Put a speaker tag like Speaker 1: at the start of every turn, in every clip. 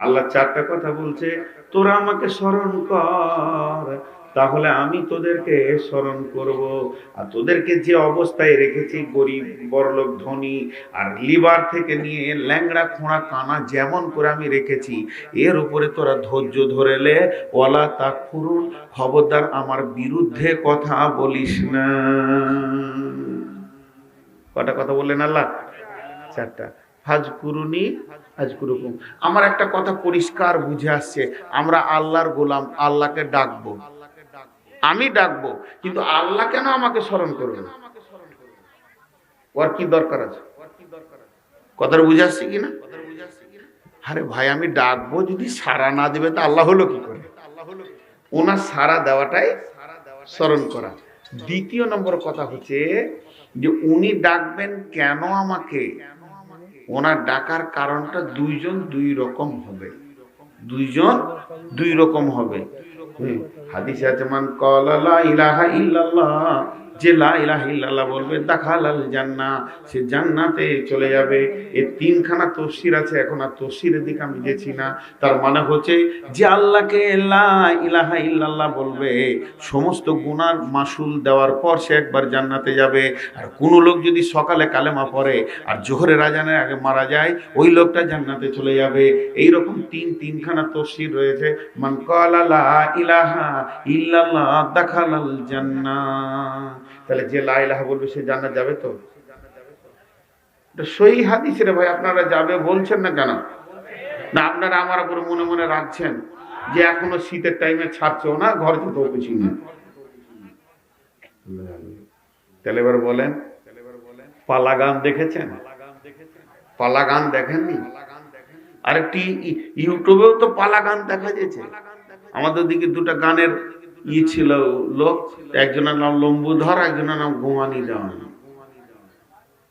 Speaker 1: আল্লাহ চারটা কথা বলছে, তোরা আমাকে স্মরণ কর, তাহলে আমি তোদেরকে স্মরণ করব। আর তোদেরকে যে অবস্থায় রেখেছি, গরিব, বড়লোক, ধনী, আর লিভার থেকে নিয়ে ল্যাংড়া, খোঁড়া, কানা যেমন করে আমি রেখেছি, এর উপরে তোরা ধৈর্য ধরেলে ওলা তা ফুরুন খবরদার, আমার বিরুদ্ধে কথা বলিস না। কটা কথা বললেন আল্লাহ? চারটা। হাজ কুরুনি হাজ আমার একটা কথা পরিষ্কার বুঝে আসছে। আমরা আল্লাহর গোলাম, আল্লাহকে ডাকবো। আমি ডাকবো, কিন্তু আল্লাহ কেন আমাকে স্মরণ করবে ওর কি দরকার আছে? কথাটা বুঝে আসছে কিনা আরে ভাই, আমি ডাকবো যদি সারা না দেবে, তো আল্লাহ হলো কি করে? ওনার সারা দেওয়াটাই স্মরণ করা। দ্বিতীয় নম্বর কথা হচ্ছে যে, উনি ডাকবেন কেন আমাকে? ওনার ডাকার কারণটা দুইজন দুই রকম হবে। দুইজন দুই রকম হবে। হাদিস আছে, মান কল ইলাহা ইল্লাল্লাহ যে লা ইলাহা ইল্লাল্লাহ বলবে, দাখালাল জান্নাহ সে জান্নাতে চলে যাবে। এ তিনখানা তফসির আছে, এখন আর তফসিরের দিকে আমি গেছি না। তার মানে হচ্ছে, যে আল্লাহকে ইলাহা ইল্লাল্লাহ বলবে, সমস্ত গুনার মাসুল দেওয়ার পর সে একবার জান্নাতে যাবে। আর কোন লোক যদি সকালে কালেমা পড়ে আর জোহরের রাজানের আগে মারা যায়, ওই লোকটা জান্নাতে চলে যাবে। এই রকম তিন, তিনখানা তফসির রয়েছে। মান ক্বালা লা ইলাহা ইল্লাল্লাহ, দাখালাল জান্নাহ। তাহলে যে লা ইলাহা বলবে সে জান্নাত যাবে তো? সহি হাদিস রে ভাই, আপনারা যাবে বলছেন না কেন? না, আপনারা আমার উপর মনে মনে রাখছেন যে এখনও শীতের টাইমে ছাড়ছেও না, ঘর যেতেও কিছু না তাহলে এবার বলেন পালা গান দেখেছেন? পালা গান দেখেননি? আরেকটি ইউটিউবেও তো পালা গান দেখা যেছে আমাদের দিকে দুটো গানের ই ছিল লোক, একজনের নাম লম্বুধর, একজনের নাম গোমানি দেওয়ানি।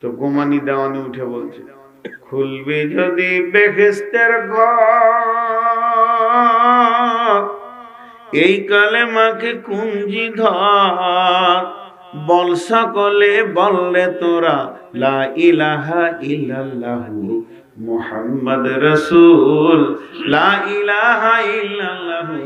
Speaker 1: তো গোমানি দেওয়ানি উঠে বলছে, খুলবে যদি বেহেস্তের এই কালে মাকে কুঞ্জি ধর বল সকলে বললে তোরা, লা ইলাহা ইল্লাল্লাহু মুহাম্মদ রাসূল, লা ইলাহা ইল্লাল্লাহু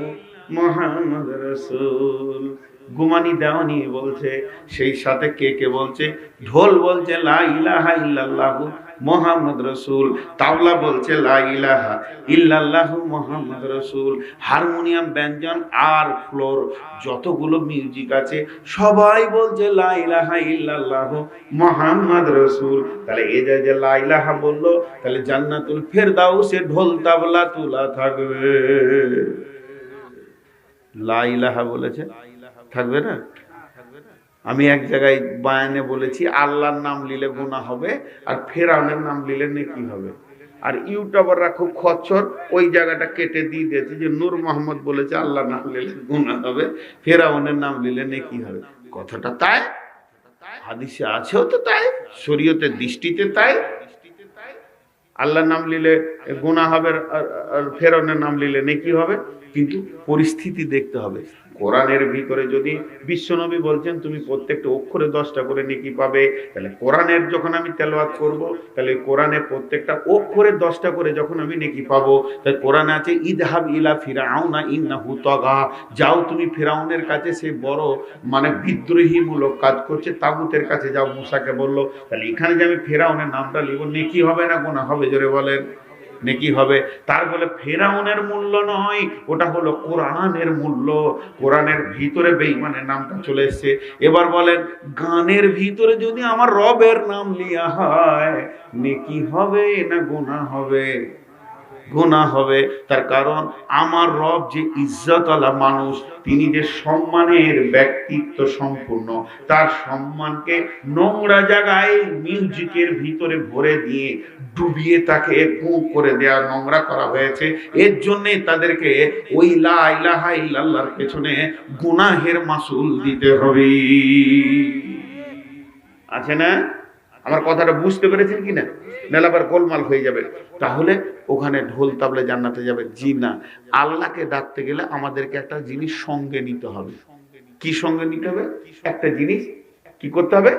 Speaker 1: মুহাম্মদ রাসূল। গুমানি দেওয়ানি বলছে, সেই সাথে কে কে বলছে? ঢোল বলছে, লা ইলাহা ইল্লাল্লাহু মোহাম্মদ রসুল। তাবলা বলছে, লা ইলাহা ইল্লাল্লাহু মোহাম্মদ রসুল। হারমোনিয়াম, ব্যঞ্জন আর ফ্লোর, যতগুলো মিউজিক আছে, সবাই বলছে, লা ইলাহা ইল্লাল্লাহু মোহাম্মদ রসুল। তাহলে এ যে যে লা ইলাহা বলল, তাহলে জান্নাতুল ফেরদাউসে ঢোল, তাবলা, তুলা থাকবে। লা ইলাহা বলেছে। থাকবে না? আমি এক জায়গায় বায়ানে বলেছি, আল্লাহর নাম নিলে গুণা হবে আর ফেরাউনের নাম নিলে নেকি হবে। আর ইউটিউবাররা খুব খচ্চর, ওই জায়গাটা কেটে দিয়ে দিয়েছে যে নূর মোহাম্মদ বলেছে, আল্লাহর নাম নিলে গুণা হবে, ফেরাউনের নাম নিলে নেকি হবে। কথাটা তাই, হাদিসে আছেও তো তাই, শরীয়তের দৃষ্টিতে তাই আল্লাহর নাম নিলে গুণা হবে আর ফেরনের নাম নিলে নেকি হবে। কিন্তু পরিস্থিতি দেখতে হবে। কোরআনের ভিতরে যদি বিশ্বনবী বলছেন, তুমি প্রত্যেকটা অক্ষরে দশটা করে নেকি পাবে। তাহলে কোরআনের যখন আমি তেলাওয়াত করব, তাহলে কোরআনে প্রত্যেকটা অক্ষরে দশটা করে যখন আমি নেকি পাবো তাই কোরআনে আছে, ইদহাব ইলা ফিরাউনা ইন্নাহু তাগা। যাও তুমি ফিরাউনের কাছে, সে বড় মানে বিদ্রোহীমূলক কাজ করছে, তাগুতের কাছে যাও, মুসাকে বলল, তাহলে এখানে যে আমি ফেরাউনের নামটা লিখব, নেকি হবে না গোনা হবে জোরে বলেন। নেকি হবে? তার বলে, ফেরাউনের মূল্য নয়, ওটা হলো কোরআনের মূল্য। কোরআনের ভিতরে বেইমানের নামটা চলে এসছে। এবার বলেন, গানের ভিতরে যদি আমার রবের নাম লিয়া হয়, নেকি হবে না গোনা হবে? গুনাহ হবে। তার কারণ আমার রব যে ইজ্জতওয়ালা মানুষ, তিনি যে সম্মানের ব্যক্তিত্ব সম্পূর্ণ, তার সম্মানকে নোংরা জায়গায় মিউজিকের ভিতরে ভরে দিয়ে ডুবিয়ে তাকে গু করে দেওয়া নোংরা করা হয়েছে। এর জন্যে তাদেরকে ওই লা ইলাহা ইল্লাল্লাহর পেছনে গুনাহের মাসুল দিতে হবে। আছে না? আমার কথাটা বুঝতে পেরেছেন কি না নাহলে আবার গোলমাল হয়ে যাবে। তাহলে ওখানে ঢোল তাবলে জান্নাতে যাবে। জি না। আল্লাহকে ডাকতে গেলে আমাদেরকে একটা জিনিস সঙ্গে নিতে হবে। কি সঙ্গে নিতে হবে? একটা জিনিস কি করতে হবে?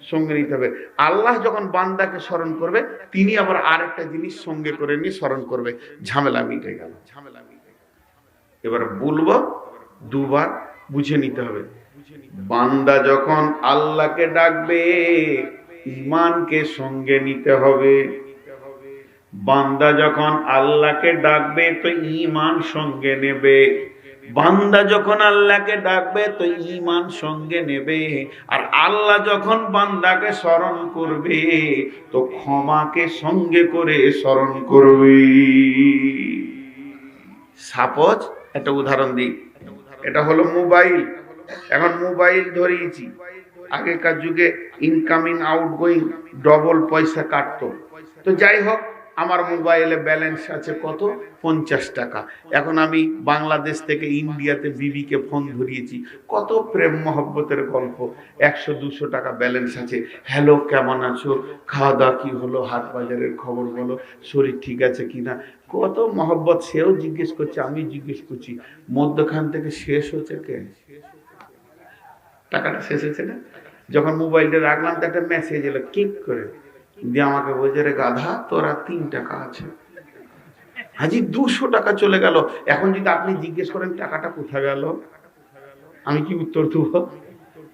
Speaker 1: সঙ্গে নিতে হবে। আল্লাহ যখন বান্দাকে স্মরণ করবে, তিনি আবার আরেকটা জিনিস সঙ্গে করে নিয়ে স্মরণ করবে। ঝামেলা মিটে গেল। ঝামেলা মিটে এবার বলব, দুবার বুঝে নিতে হবে। বান্দা যখন আল্লাহকে ডাকবে ইমানকে সঙ্গে নিতে হবে। বান্দা যখন আল্লাহকে ডাকবে, তো ইমান সঙ্গে নেবে। বান্দা যখন আল্লাহকে ডাকবে, তো ইমান সঙ্গে নেবে। আর আল্লাহ যখন বান্দাকে স্মরণ করবে, তো ক্ষমাকে সঙ্গে করে স্মরণ করবে। সাপোজ, একটা উদাহরণ দিই। এটা হলো মোবাইল। এখন মোবাইল ধরিয়েছি আগেকার যুগে ইনকামিং আউটগোয়িং ডবল পয়সা কাটতো। তো যাই হোক, আমার মোবাইলে ব্যালেন্স আছে কত? পঞ্চাশ টাকা। এখন আমি বাংলাদেশ থেকে ইন্ডিয়াতে বিবিকে ফোন ধরিয়েছি। কত প্রেম মহব্বতের গল্প। একশো, দুশো টাকা ব্যালেন্স আছে। হ্যালো কেমন আছো? খাওয়া দাওয়া কী হলো? হাট বাজারের খবর বলো? শরীর ঠিক আছে কিনা কত মহব্বত সেও জিজ্ঞেস করছে, আমি জিজ্ঞেস করছি। মধ্যখান থেকে শেষ হচ্ছে কে? টাকাটা শেষ হয়েছে না। যখন মোবাইলটা রাখলাম, তো একটা মেসেজ এলো কিক করে। দিয়ে আমাকে বলছে, রে গাধা, তোরা তিন টাকা আছে। হাজি, দুশো টাকা চলে গেল। এখন যদি আপনি জিজ্ঞেস করেন, টাকাটা কোথায় গেল? আমি কি উত্তর দেব?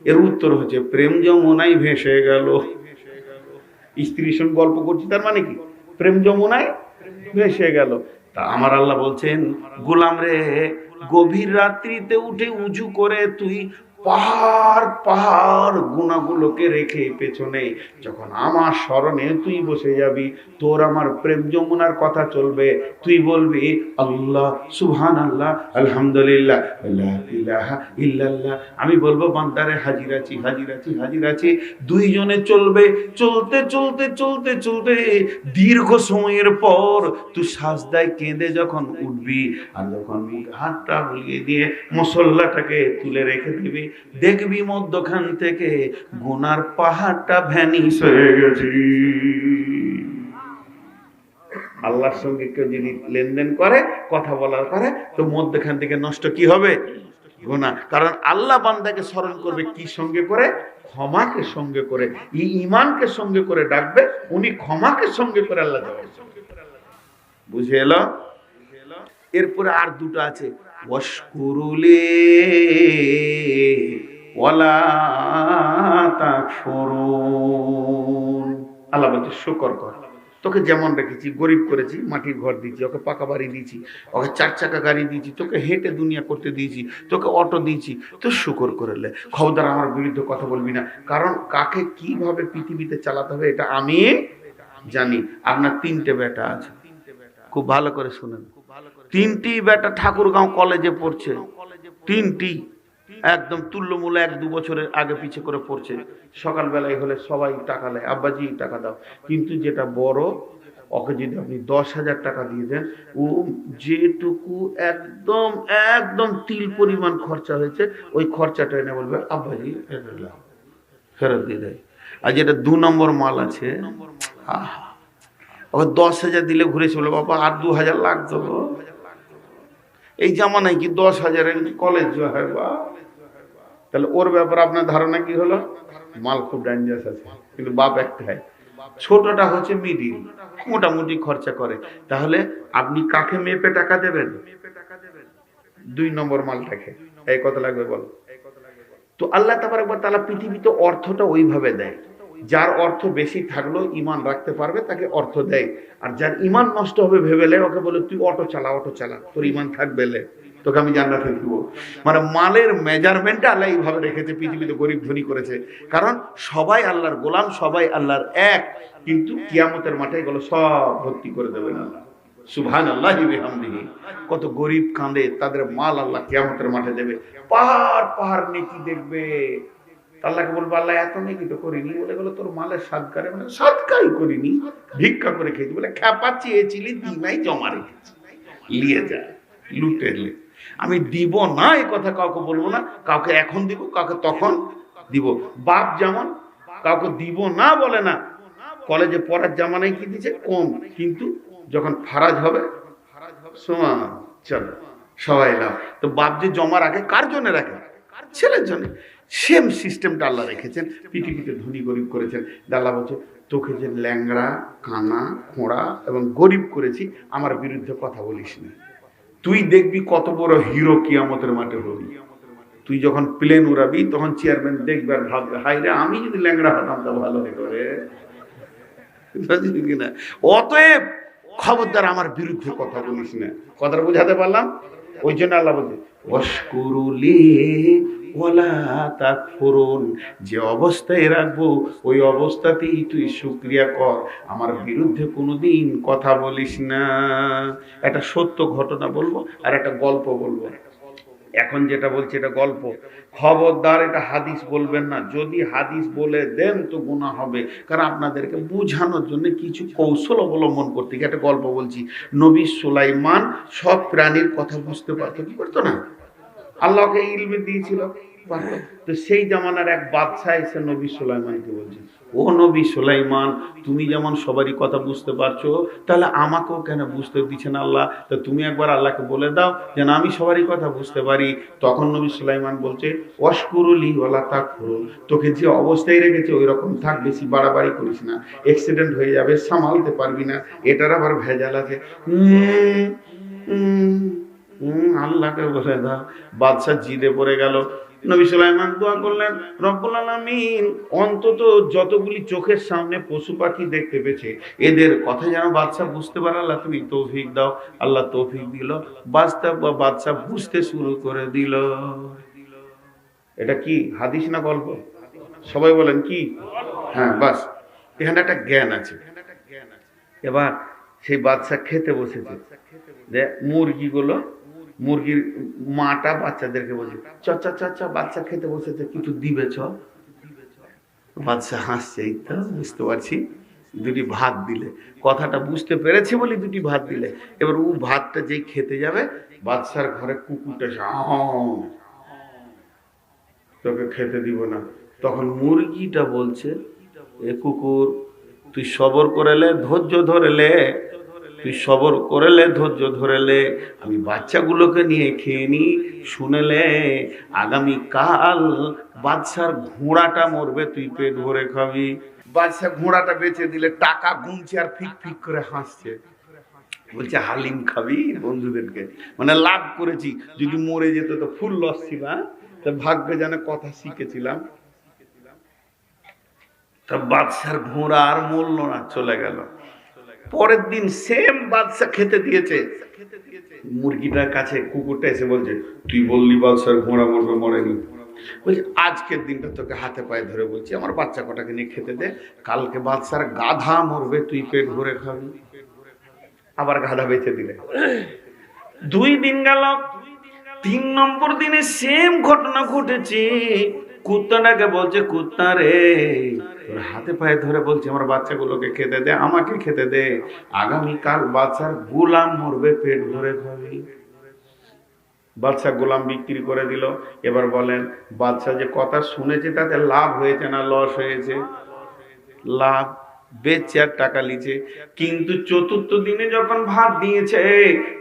Speaker 1: এর উত্তর হচ্ছে, প্রেম যমুনাই ভেসে গেল। স্ত্রীর সঙ্গে গল্প করছি, তার মানে কি? প্রেম যমুনায় ভেসে গেল। তা আমার আল্লাহ বলছেন, গোলাম রে, গভীর রাত্রিতে উঠে উঁচু করে তুই পাহাড় পাহাড় গুণাগুলোকে রেখে পেছনে যখন আমার স্মরণে তুই বসে যাবি, তোর আমার প্রেম যমুনার কথা চলবে, তুই বলবি, আল্লাহ সুবহান আল্লাহ আলহামদুলিল্লাহ ইল্লাল্লাহ। আমি বলব, বান্দারে হাজির আছি হাজির আছি হাজির আছি দুইজনে চলবে, চলতে চলতে চলতে চলতে দীর্ঘ সময়ের পর তুই সাজদায় কেঁদে যখন উঠবি আর যখন হাতটা বুলিয়ে দিয়ে মশল্লাটাকে তুলে রেখে দিবি দেখবি মধ্যখান থেকে গোনার পাহাড়টা ভ্যানিস হয়ে গেছে। আল্লাহর সঙ্গে কেউ যদি লেনদেন করে, কথা বলার করে, তো মধ্যখান থেকে নষ্ট কি হবে? গোনা কারণ আল্লাহ বান্দাকে স্মরণ করবে কি সঙ্গে করে? ক্ষমাকে সঙ্গে করে। ইমানকে সঙ্গে করে ডাকবে, উনি ক্ষমাকে সঙ্গে করে আল্লাহ। বুঝে এলো? এরপরে আর দুটো আছে। ওয়াশকুরুলে ওয়ালা তাকফুরুন। আল্লাহ বলছে, শুকর কর। তোকে যেমন রেখেছি, গরিব করেছি, মাটির ঘর দিয়েছি, ওকে পাকা বাড়ি দিয়েছি, ওকে চার চাকা গাড়ি দিয়েছি, তোকে হেঁটে দুনিয়া করতে দিয়েছি, তোকে অটো দিয়েছি তো শুকর করে লে। খবরদার আমার বিরুদ্ধে কথা বলবি না। কারণ কাকে কীভাবে পৃথিবীতে চালাতে হবে, এটা আমি জানি। আপনার তিনটে বেটা আছে। খুব ভালো করে শুনেন। তিনটি বেটা ঠাকুরগাঁও কলেজে পড়ছে। তিনটি। একদম তুল্যমূল্য এক দু বছরের আগে পিছে করে পড়ছে। সকালবেলায় হলে সবাই টাকা নেয়। আব্বাজি টাকা দাও। কিন্তু যেটা বড়, ওকে যদি আপনি দশ হাজার টাকা দিয়ে দেন, ও যেটুকু একদম একদম তিল পরিমাণ খরচা হয়েছে, ওই খরচাটা এনে বলবে, আব্বাজি, ফেরত দিয়ে দেয়। আর যেটা দু নম্বর মাল আছে, আহা। ওকে দশ হাজার দিলে ঘুরে চলো বাবা, আর দু হাজার লাগতো। এই জামানায় কি দশ হাজারের কলেজ হয় বা। তাহলে ওর ব্যাপারে আপনার ধারণা কি হলো? মাল খুব ডেঞ্জারাস আছে, কিন্তু বাপ একটাই। ছোটটা হচ্ছে মিডিল মোটামুটি খরচা করে। তাহলে আপনি কাকে মেপে টাকা দেবেন? দুই নম্বর মালটাকে। এই কত লাগবে বলো। তো আল্লাহ তারপর তাবার তালা পৃথিবীতে অর্থটা ওইভাবে দেয়। যার অর্থ বেশি থাকলেও ইমান রাখতে পারবে, তাকে অর্থ দেয়। আর যার ইমান নষ্ট হবে ভেবেলে ওকে বলে, তুই অটো চালা অটো চালা, তোর ইমান থাকবে তোকে আমি জান্নাতে দিব মানে মালের মেজারমেন্টটা আল্লাহ এইভাবে রেখেছে, পৃথিবীতে গরিব ধনী করেছে। কারণ সবাই আল্লাহর গোলাম, সবাই আল্লাহর এক। কিন্তু কিয়ামতের মাঠে এগুলো সব ভর্তি করে দেবেন আল্লাহ। সুভান আল্লাহ হামদিহি কত গরিব কাঁদে, তাদের মাল আল্লাহ কিয়ামতের মাঠে দেবে। পাহাড় পাহাড় নেকি দেখবে। আল্লাহকে বলব, আল্লাহ, এত নেকি তো করিনি। বলে গেলো তোর মালের সাদকারে মানে সাদকাই করিনি। ভিক্ষা করে খেয়েছি। বলে, খ্যাপা চেয়েছিলি, দিনাই জমা রেখেছি। লিয়ে যা, লুটে আমি দিব না এই কথা কাউকে বলব না। কাউকে এখন দিব, কাউকে তখন দিব। বাপ যেমন, কাউকে দিব না বলে না। কলেজে পড়ার জামানায় কি দিচ্ছে কম। কিন্তু যখন ফারাজ হবে, সমান, চলো, সবাই এলাম। তো বাপ যে জমা রাখে কার জন্য রাখে? ছেলের জন্য। সেম সিস্টেমটা আল্লাহ রেখেছেন। পৃথিবীতে ধনী গরিব করেছেন। আল্লাহ বলছে তোকে যে ল্যাংড়া কানা খোঁড়া এবং গরিব করেছি আমার বিরুদ্ধে কথা বলিস না। তুই দেখবি কত বড় হিরো কিয়ামতের মাঠে হবি। তুই যখন প্লেন উড়াবি তখন চেয়ারম্যান দেখবে আর ভাববে হাই রে আমি যদি ল্যাংড়া হতাম তা ভালো হতো রে। বুঝলি কিনা? অতএব খবরদার আমার বিরুদ্ধে কথা বলিস না। কথাটা বুঝাতে পারলাম? ওই জন্য আল্লাহ বলছে অস্কুরুলি তাকফুরুন, যে অবস্থায় রাখব, ওই অবস্থাতেই তুই শুক্রিয়া কর। আমার বিরুদ্ধে কোনোদিন কথা বলিস না। একটা সত্য ঘটনা বলব আর একটা গল্প বলব। এখন যেটা বলছি এটা গল্প। খবরদার এটা হাদিস বলবেন না। যদি হাদিস বলে দেন তো গুণা হবে। কারণ আপনাদেরকে বোঝানোর জন্য কিছু কৌশল অবলম্বন করতে গিয়ে একটা গল্প বলছি। নবী সুলাইমান সব প্রাণীর কথা বুঝতে পারতো, কি করতো না? আল্লাহকে ইলমে দিয়েছিল। তো সেই জামানার এক বাদশাহ এসে নবী সুলাইমানকে বলছে ও নবী সুলাইমান তুমি যেমন সবারই কথা বুঝতে পারছ তাহলে আমাকেও কেন বুঝতে দিচ্ছে না আল্লাহ? তা তুমি একবার আল্লাহকে বলে দাও যেন আমি সবারই কথা বুঝতে পারি। তখন নবী সুলাইমান বলছে অস্কুরুলি ওলা তাক তোকে যে অবস্থায় রেখেছে ওই রকম থাক বেশি বাড়াবাড়ি করিস না। অ্যাক্সিডেন্ট হয়ে যাবে সামালতে পারবি না। এটার আবার ভেজাল আছে। উম, আল্লাহকে বলে দাও। বাদশাহ জিদে পড়ে গেল। নবী সুলাইমান দোয়া করলেন, রব্বুল আলামিন, অন্তত যতগুলি চোখের সামনে পশু পাখি দেখতে পেয়েছে, এদের কথা যেন বাদশাহ বুঝতে পারে, আল্লাহ তুমি তৌফিক দাও, আল্লাহ তৌফিক দিল। বাস্তব বা বাদশাহ বুঝতে শুরু করে দিল। এটা কি হাদিস না গল্প? সবাই বলেন, কি? হ্যাঁ বাস। এখানে একটা জ্ঞান আছে। এবার সেই বাদশা খেতে বসেছে। যে মুরগিগুলো মুরগির মাটা বাচ্চাদেরকে বলছে, চ চ বাচ্চা খেতে বসেছে কিছু দিবে, চ? বাচ্চা হাসছে, এই তো, বুঝতে পারছি। দুটি ভাত দিলে। কথাটা বুঝতে পেরেছি বলে দুটি ভাত দিলে। এবার ও ভাতটা যেই খেতে যাবে, বাচ্চার ঘরে কুকুরটা তোকে খেতে দিব না। তখন মুরগিটা বলছে, এ কুকুর, তুই সবর করেলে ধৈর্য ধরেলে তুই সবর করেলে, ধৈর্য ধরেলে, আমি বাচ্চাগুলোকে নিয়ে খেয়ে নি, শুনেলে আগামী কাল বাদশার ঘোড়াটা মরবে, তুই পেট ভরে খাবি। বাদশা ঘোড়াটা বেচে দিলে টাকা গুনছে আর ফিক ফিক করে হাসছে। বলছে, হালিম খাবি বন্ধুদেরকে। মানে লাভ করেছি। যদি মরে যেত তো ফুল লস ছিল হ্যাঁ? তা ভাগ্যে যেন কথা শিখেছিলাম। তা বাদশার ঘোড়া আর মূল্য না, চলে গেল। পরের দিন সেম বাদশা খেতে দিয়েছে। মুরগিটার কাছে কুকুরটা এসে বলছে, তুই বললি বাদশার ঘোড়া মরবে মরেনি। বলছে, আজকের দিনটা তোকে হাতে পায়ে ধরে বলছি, আমার বাচ্চা কটাকে নিয়ে খেতে দে, কালকে বাদশার গাধা মরবে, তুই পেট ভরে খাবি। আবার গাধা বেঁচে দিলে। দুই দিন গেল, তিন নম্বর দিনে সেম ঘটনা ঘটেছে। কুত্তাটাকে বলছে, কুত্তা রে হাতে পায়ে ধরে বলছে, আমার বাচ্চাগুলোকে খেতে দে, আমাকে খেতে দে। আগামীকাল বাচ্চার গোলাম মরবে, পেট ভরে খাবি বাচ্চা গোলাম বিক্রি করে দিল। এবার বলেন, বাচ্চা যে কথা শুনেছে, তাতে লাভ হয়েছে না লস হয়েছে? লাভ বেচে আর টাকা লিছে কিন্তু চতুর্থ দিনে যখন ভাত দিয়েছে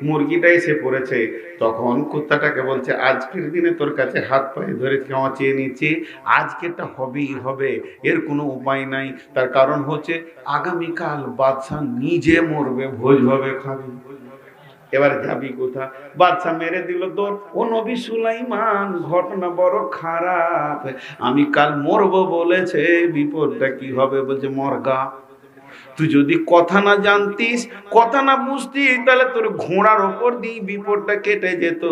Speaker 1: মুরগিটা এসে পড়েছে। তখন কুত্তাটাকে বলছে, আজকের দিনে তোর কাছে হাত পায়ে ধরে ক্ষমা চেয়ে নিচ্ছি। আজকেরটা হবেই, হবে। এর কোনো উপায় নাই। তার কারণ হচ্ছে, আগামীকাল বাদশাহ নিজে মরবে ভোজ ভোজভাবে খাবে। এবার যাবি কোথা বাচ্চা মেরে দিল তোর ও নবী সুলাইমান, ঘটনা বড় খারাপ। আমি কাল মরবো বলেছে, বিপদটা কি হবে? বলছে, মরগা। তুই যদি কথা না জানতিস, কথা না বুঝতিস, তাহলে তোর ঘোড়ার ওপর দিয়ে বিপদটা কেটে যেত।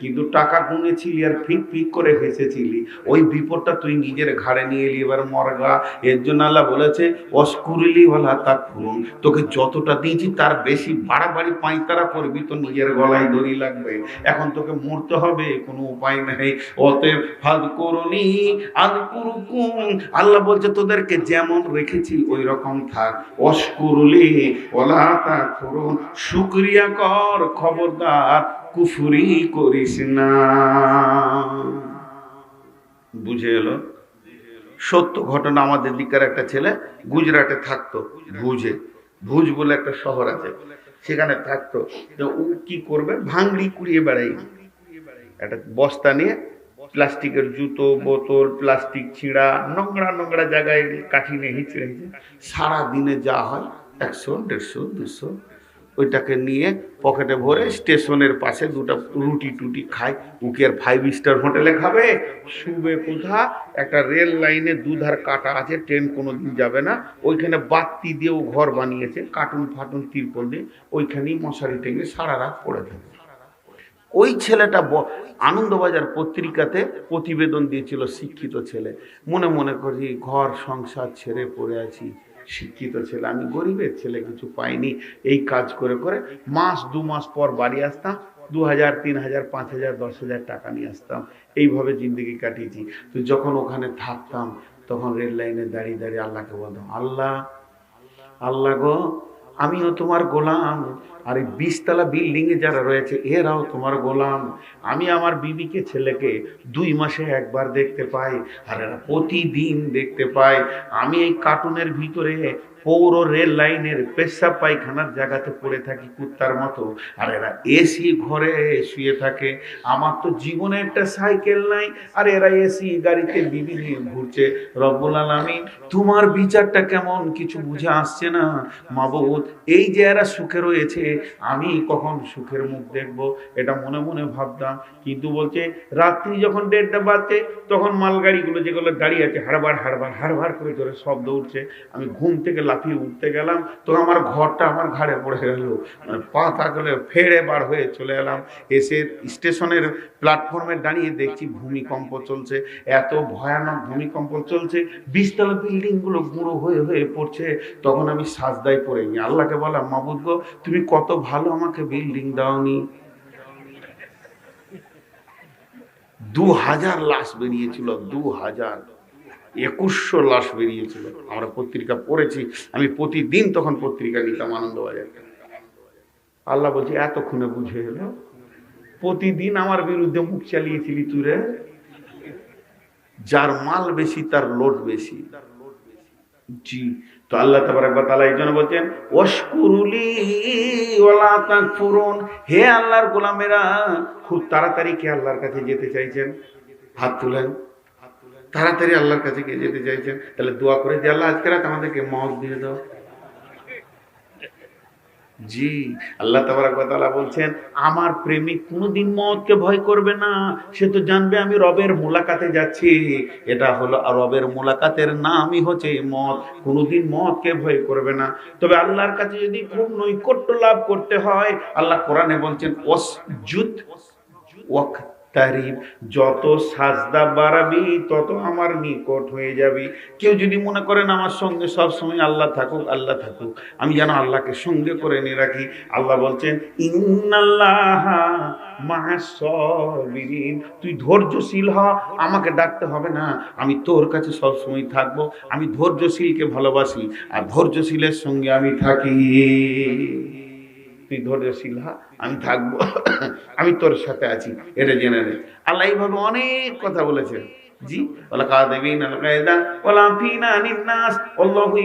Speaker 1: কিন্তু টাকা গুনেছিলি আর ফিক ফিক করে হেসেছিলি। ওই বিপদটা তুই নিজের ঘাড়ে নিয়ে এলি এবার মরগা। এর জন্য আল্লাহ বলেছে অস্কুরিলি বলা তার ফুরুন তোকে যতটা দিয়েছি, তার বেশি বাড়াবাড়ি পাঁচতারা করবি তো নিজের গলায় দড়ি লাগবে। এখন তোকে মরতে হবে, কোনো উপায় নেই। অতএব ফাদ করুনি আল্লাহ বলছে, তোদেরকে যেমন রেখেছি ওই রকম থাক। অস্কুরুলি ওলা তা করুন শুক্রিয়া কর খবরদার, কুফুরি করিস না। বুঝে এলো? সত্য ঘটনা আমাদের দিকের একটা ছেলে গুজরাটে থাকতো, ভুজে। ভুজ বলে একটা শহর আছে, সেখানে থাকতো। ও কি করবে? ভাঙড়ি কুড়িয়ে বেড়াই একটা বস্তা নিয়ে প্লাস্টিকের জুতো, বোতল, প্লাস্টিক ছিঁড়া, নোংরা নোংরা জায়গায় কাঠি নিয়ে হিচড়ে হিচড়ে। সারা দিনে যা হয়, একশো, দেড়শো, দুশো, ওইটাকে নিয়ে পকেটে ভরে স্টেশনের পাশে দুটো রুটি টুটি খায়। উকি আর ফাইভ স্টার হোটেলে খাবে। শুবে কোথা? একটা রেল লাইনে দুধার কাটা আছে, ট্রেন কোনো দিন যাবে না। ওইখানে বাতি দিয়েও ঘর বানিয়েছে, কার্টুন ফাটুন তিরপল দিয়ে। ওইখানেই মশারি টেঙে সারা রাত পড়ে থাকে। ওই ছেলেটা আনন্দবাজার পত্রিকাতে প্রতিবেদন দিয়েছিল শিক্ষিত ছেলে। মনে মনে করি ঘর, সংসার ছেড়ে পড়ে আছি, শিক্ষিত ছেলে। আমি গরিবের ছেলে, কিছু পাইনি। এই কাজ করে করে মাস, দু মাস পর বাড়ি আসতাম, দু হাজার, তিন হাজার, পাঁচ হাজার, দশ হাজার টাকা নিয়ে আসতাম। এইভাবে জিন্দগি কাটিয়েছি। তো যখন ওখানে থাকতাম, তখন রেল লাইনে দাঁড়িয়ে দাঁড়িয়ে আল্লাহকে বলতাম, আল্লাহ আল্লাহ গো, আমিও তোমার গোলাম। আর এই বিশতলা বিল্ডিংয়ে যারা রয়েছে, এরাও তোমার গোলাম। আমি আমার বিবিকে, ছেলেকে দুই মাসে একবার দেখতে পাই, আর এরা প্রতিদিন দেখতে পাই আমি এই কার্টুনের ভিতরে পৌর রেল লাইনের পেশাব পায়খানার জায়গাতে পড়ে থাকি কুত্তার মতো, আর এরা এসি ঘরে শুয়ে থাকে। আমার তো জীবনে একটা সাইকেল নাই, আর এরা এসি গাড়িতে বিবি নিয়ে ঘুরছে। রব্বুল আলামিন, তোমার বিচারটা কেমন? কিছু বুঝে আসছে না? মাবুদ এই যে এরা সুখে রয়েছে আমি কখন সুখের মুখ দেখব? এটা মনে মনে ভাবতাম। কিন্তু বলছে, রাত্রি যখন দেড়টা বাজছে, তখন মালগাড়িগুলো যেগুলো দাঁড়িয়ে আছে হাড়বার হাড়বার হাড়বার করে জোরে শব্দ উঠছে। আমি ঘুম থেকে লাফিয়ে উঠতে গেলাম, তো আমার ঘরটা আমার ঘাড়ে পড়ে গেল। মানে পা থাকলে ফেড়ে বার হয়ে চলে এলাম। এসে স্টেশনের প্ল্যাটফর্মে দাঁড়িয়ে দেখছি ভূমিকম্প চলছে। এত ভয়ানক ভূমিকম্প চলছে। বিশতলা বিল্ডিংগুলো গুঁড়ো হয়ে হয়ে পড়ছে। তখন আমি সাজদায় পড়ে নি আল্লাহকে বললাম, মাবুদ গো, তুমি কত ভালো আমাকে বিল্ডিং দাওনি। দু হাজার লাশ বেরিয়েছিল দু হাজার একুশশো লাশ বেরিয়েছিল। আমরা পত্রিকা পড়েছি, আমি প্রতিদিন তখন পত্রিকা নিতাম আনন্দবাজার। আল্লাহ বলছি এতক্ষণে বুঝে এলো। প্রতিদিন আমার বিরুদ্ধে মুখ চালিয়েছিলি তুই রে। যার মাল বেশি, তার লোড বেশি। জি। তো আল্লাহ তালা এই জন্য বলছেন ওয়াশকুরুলি পুরন হে আল্লাহর গোলামেরা, খুব তাড়াতাড়ি কে আল্লাহর কাছে যেতে চাইছেন? হাত তুলেন। তাড়াতাড়ি আল্লাহর কাছে কে যেতে চাইছেন? তাহলে দোয়া করে যে আল্লাহ আজকে রাত আমাদেরকে মত দিয়ে দাও। জি, আল্লাহ তাবারাক বলছেন, আমার প্রেমিক কোনোদিন মতকে ভয় করবে না। সে তো জানবে আমি রবের মোলাকাতে যাচ্ছি। এটা হলো রবের মোলাকাতের নামই হচ্ছে মত কোনোদিন মতকে ভয় করবে না। তবে আল্লাহর কাছে যদি খুব নৈকট্য লাভ করতে হয়, আল্লাহ কোরআনে বলছেন, ওয়াসজুদ ওয়াক্তারিব যত সাজদা বাড়াবি, তত আমার নিকট হয়ে যাবি। কেউ যদি মনে করেন আমার সঙ্গে সব সময় আল্লাহ থাকুক আল্লাহ থাকুক, আমি যেন আল্লাহকে সঙ্গে করে নিয়ে রাখি। আল্লাহ বলছেন, ইন্নাল্লাহ তুই ধৈর্যশীল হ, আমাকে ডাকতে হবে না। আমি তোর কাছে সব সময় থাকব, আমি ধৈর্যশীলকে ভালোবাসি, আর ধৈর্যশীলের সঙ্গে আমি থাকি। তুই ধরে শিলহা আমি থাকব। আমি তোর সাথে আছি, এটা জেনে নে। আল্লাহ এইভাবে অনেক কথা বলেছেন জি কায়দা ফিনা আল্লাহু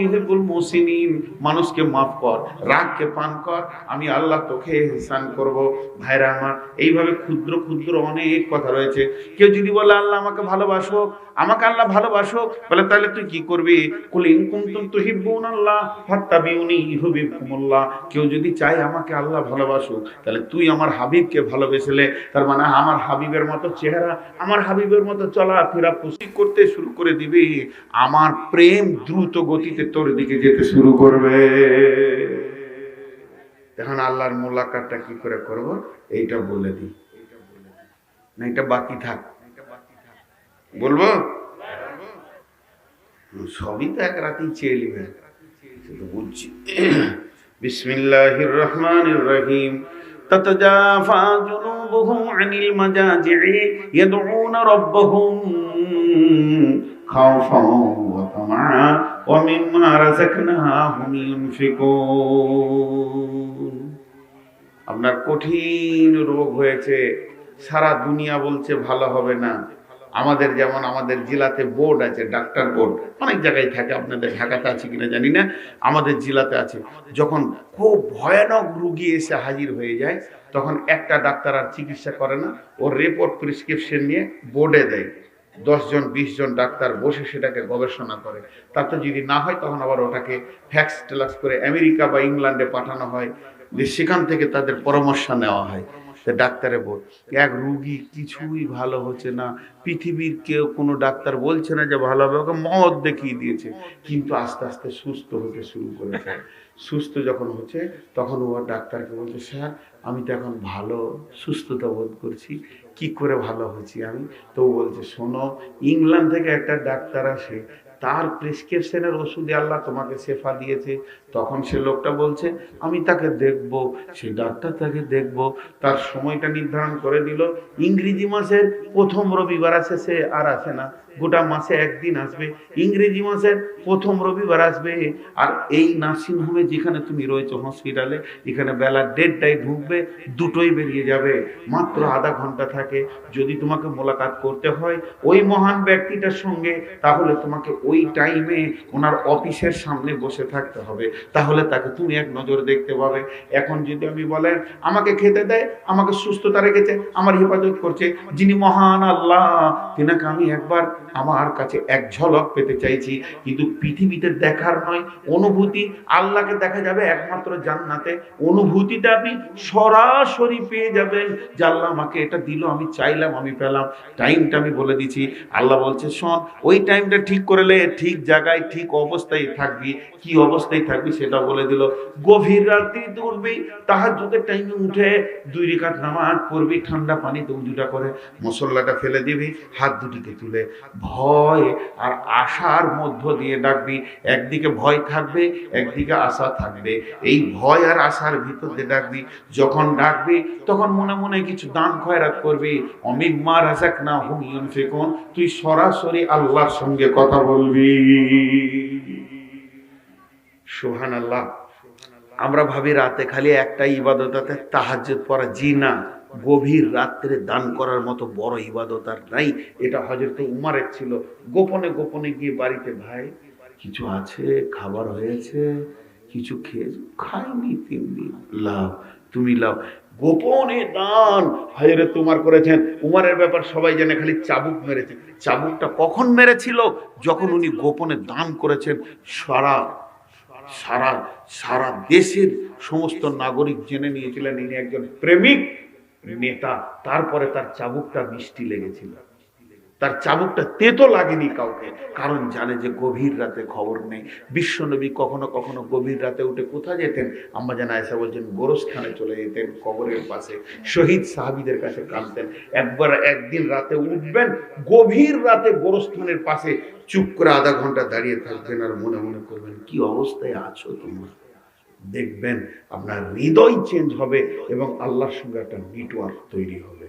Speaker 1: মুহসিনিন। মানুষকে maaf কর, রাগকে পান কর, আমি আল্লাহ তোকে ইহসান করব। ভাইরা আমার, এইভাবে ক্ষুদ্র ক্ষুদ্র অনেক কথা রয়েছে। কেউ যদি বলে, আল্লাহ আমাকে ভালোবাসো, আমাকে আল্লাহ ভালোবাসো, বলে, তাহলে তুই কি করবি? কুল ইন কুনতুম তুহিব্বুন আল্লাহ ফাত্তাবিউনি কেউ যদি চায়, আমাকে আল্লাহ ভালোবাসো, তাহলে তুই আমার হাবিবকে ভালোবেসেলে তার মানে আমার হাবিবের মতো চেহারা, আমার হাবিবের মতো চলাফেরা পুষি করতে শুরু করে দিবি আমার প্রেম দ্রুত গতিতে তোর দিকে যেতে শুরু করবে এখন আল্লাহর মোলাকাতটা কি করে করব এইটা বলে দিই না এটা বাকি থাক বলবো সবই তো এক রাতেই চেয়ে নেবে সে তো বুঝছি বিসমিল্লাহির রহমানির রহিম تتجافى جنوبهم عن المجاجع يدعون ربهم خوفا وطمعا ومما رزقناهم ينفقون আপনার কঠিন রোগ হয়েছে সারা দুনিয়া বলছে ভালো হবে না আমাদের যেমন আমাদের জেলাতে বোর্ড আছে ডাক্তার বোর্ড অনেক জায়গায় থাকে আপনাদের ঢাকাতে আছে কিনা জানি না আমাদের জেলাতে আছে যখন খুব ভয়ানক রুগী এসে হাজির হয়ে যায় তখন একটা ডাক্তার আর চিকিৎসা করে না ওর রিপোর্ট প্রেসক্রিপশন নিয়ে বোর্ডে দেয় দশজন জন ডাক্তার বসে সেটাকে গবেষণা করে। তাতে যদি না হয়, তখন আবার ওটাকে ফ্যাক্স টেলাক্স করে আমেরিকা বা ইংল্যান্ডে পাঠানো হয়, যে সেখান থেকে তাদের পরামর্শ নেওয়া হয়। ডাক্তারে বল। এক রুগী কিছুই ভালো হচ্ছে না। পৃথিবীর কেউ কোনো ডাক্তার বলছে না যে ভালো হবে, ওকে মদ দেখিয়ে দিয়েছে। কিন্তু আস্তে আস্তে সুস্থ হতে শুরু করেছে। সুস্থ যখন হচ্ছে, তখন ও ডাক্তারকে বলছে, স্যার, আমি তো এখন ভালো, সুস্থতা বোধ করছি। কি করে ভালো হচ্ছি আমি? তো বলছে, শোনো, ইংল্যান্ড থেকে একটা ডাক্তার আসে তার প্রেসক্রিপশনের ওষুধে আল্লাহ তোমাকে শেফা দিয়েছে। তখন সে লোকটা বলছে, আমি তাকে দেখব। সেই ডাক্তার তাকে দেখব। তার সময়টা নির্ধারণ করে দিল। ইংরেজি মাসের প্রথম রবিবার আছে, সে আর আসে না। গোটা মাসে একদিন আসবে। ইংরেজি মাসের প্রথম রবিবার আসবে। আর এই নার্সিং হোমে যেখানে তুমি রয়েছো হসপিটালে এখানে বেলা দেড়টায় ঢুকবে দুটোই বেরিয়ে যাবে। মাত্র আধা ঘণ্টা থাকে। যদি তোমাকে মোলাকাত করতে হয় ওই মহান ব্যক্তিটার সঙ্গে, তাহলে তোমাকে ওই টাইমে ওনার অফিসের সামনে বসে থাকতে হবে। তাহলে তাকে তুমি এক নজর দেখতে পাবে। এখন যদি আমি বলেন, আমাকে খেতে দেয়, আমাকে সুস্থতা রেখেছে, আমার হেফাজত করছে, যিনি মহান আল্লাহ, তিনাকে আমি একবার আমার কাছে এক ঝলক পেতে চাইছি। কিন্তু পৃথিবীতে দেখার নয়, অনুভূতি আল্লাহকে দেখা যাবে একমাত্র জান্নাতে। অনুভূতিটা আপনি সরাসরি পেয়ে যাবেন যে আমাকে এটা দিল, আমি চাইলাম, আমি পেলাম। টাইমটা আমি বলে দিচ্ছি। আল্লাহ বলছে, শোন, ওই টাইমটা ঠিক করলে ঠিক জায়গায়, ঠিক অবস্থায় থাকবি। কি অবস্থায় থাকবি সেটা বলে দিল। গভীর রাত্রি উঠবি তাহার যুগের টাইমে উঠে দুই রেখাত নামাজ পড়বি, ঠান্ডা পানিতে উজুটা করে, মশলাটা ফেলে দিবি, হাত দুটিকে তুলে ভয় আর আশার মধ্য দিয়ে ডাকবি। একদিকে ভয় থাকবে, একদিকে আশা থাকবে। এই ভয় আর আশার ভিতর দিয়ে ডাকবি। যখন ডাকবি, তখন মনে মনে কিছু দান খয়রাত করবি। অমিম্মা রাজাক না হুম ইউনফিকুন, তুই সরাসরি আল্লাহর সঙ্গে কথা বলবি। সুহান আল্লাহ আমরা ভাবি রাতে খালি একটা আছে, তাহাজ্জুদ পড়া। জি না। গভীর রাত্রে দান করার মতো বড় ইবাদত আর নাই। এটা হজরত উমারের ছিল। গোপনে গোপনে গিয়ে বাড়িতে, ভাই, কিছু আছে? খাবার হয়েছে? কিছু খেয়ে খাইনি তিন দিন। লাভ তুমি লাভ গোপনে দান! হাজরে তোমার করেছেন। উমারের ব্যাপার সবাই জানে, খালি চাবুক মেরেছে। চাবুকটা কখন মেরেছিল? যখন উনি গোপনে দান করেছেন, সারা সারা সারা দেশের সমস্ত নাগরিক জেনে নিয়েছিলেন। ইনি একজন প্রেমিক। নেতা, তারপরে তার চাবুকটা মিষ্টি লেগেছিল। তার চাবুকটা তেতো লাগেনি কাউকে, কারণ জানে যে গভীর রাতে খবর নেই। বিশ্বনবী কখনো কখনো গভীর রাতে উঠে কোথায় যেতেন? আম্মা জানা এসে বলছেন, গোরস্থানে চলে যেতেন, কবরের পাশে শহীদ সাহাবিদের কাছে কাঁদতেন। একবার একদিন রাতে উঠবেন, গভীর রাতে গোরস্থানের পাশে চুপ করে আধা ঘণ্টা দাঁড়িয়ে থাকবেন আর মনে মনে করবেন, কি অবস্থায় আছো তোমরা? দেখবেন আপনার হৃদয় চেঞ্জ হবে এবং আল্লাহর সঙ্গে একটা নেটওয়ার্ক তৈরি হবে।